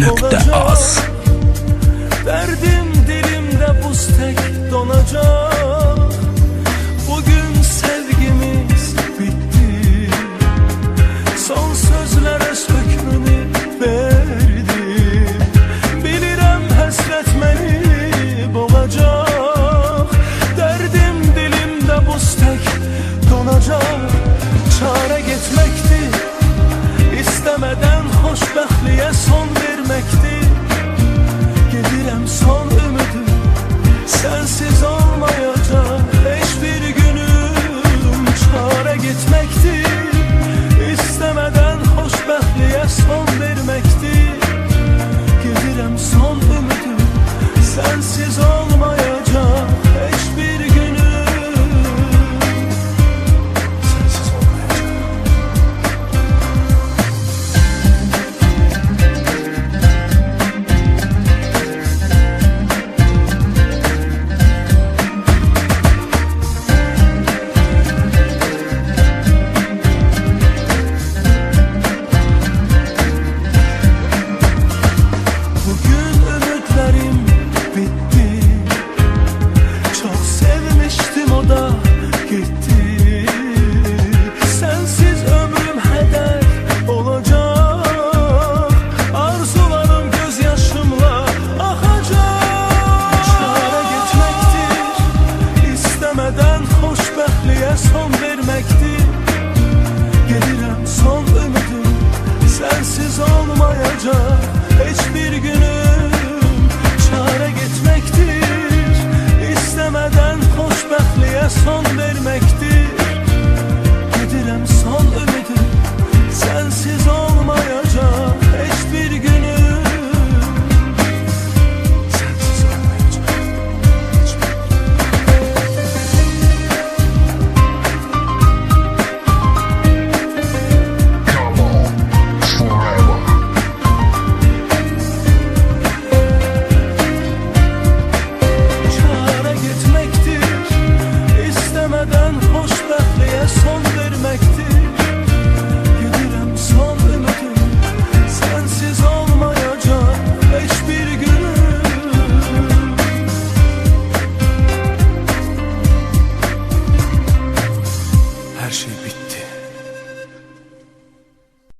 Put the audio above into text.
nokta az. Derdim dilimde buz tek donacak dance is all. son vermek